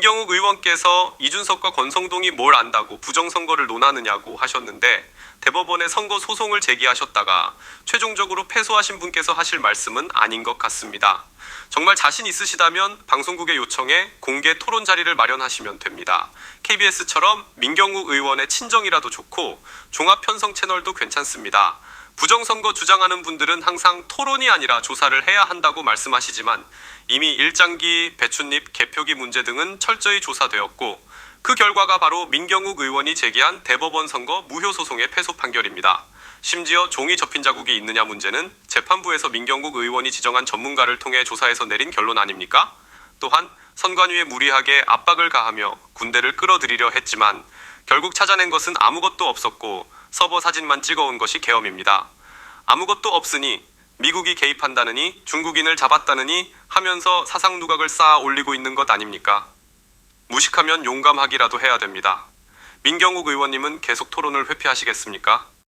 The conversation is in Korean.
민경욱 의원께서 이준석과 권성동이 뭘 안다고 부정선거를 논하느냐고 하셨는데 대법원에 선거 소송을 제기하셨다가 최종적으로 패소하신 분께서 하실 말씀은 아닌 것 같습니다. 정말 자신 있으시다면 방송국의 요청에 공개 토론 자리를 마련하시면 됩니다. KBS처럼 민경욱 의원의 친정이라도 좋고 종합 편성 채널도 괜찮습니다. 부정선거 주장하는 분들은 항상 토론이 아니라 조사를 해야 한다고 말씀하시지만 이미 일장기, 배춧잎, 개표기 문제 등은 철저히 조사되었고 그 결과가 바로 민경욱 의원이 제기한 대법원 선거 무효 소송의 패소 판결입니다. 심지어 종이 접힌 자국이 있느냐 문제는 재판부에서 민경욱 의원이 지정한 전문가를 통해 조사해서 내린 결론 아닙니까? 또한 선관위에 무리하게 압박을 가하며 군대를 끌어들이려 했지만 결국 찾아낸 것은 아무것도 없었고 서버 사진만 찍어온 것이 계엄입니다. 아무것도 없으니 미국이 개입한다느니 중국인을 잡았다느니 하면서 사상 누각을 쌓아 올리고 있는 것 아닙니까? 무식하면 용감하기라도 해야 됩니다. 민경욱 의원님은 계속 토론을 회피하시겠습니까?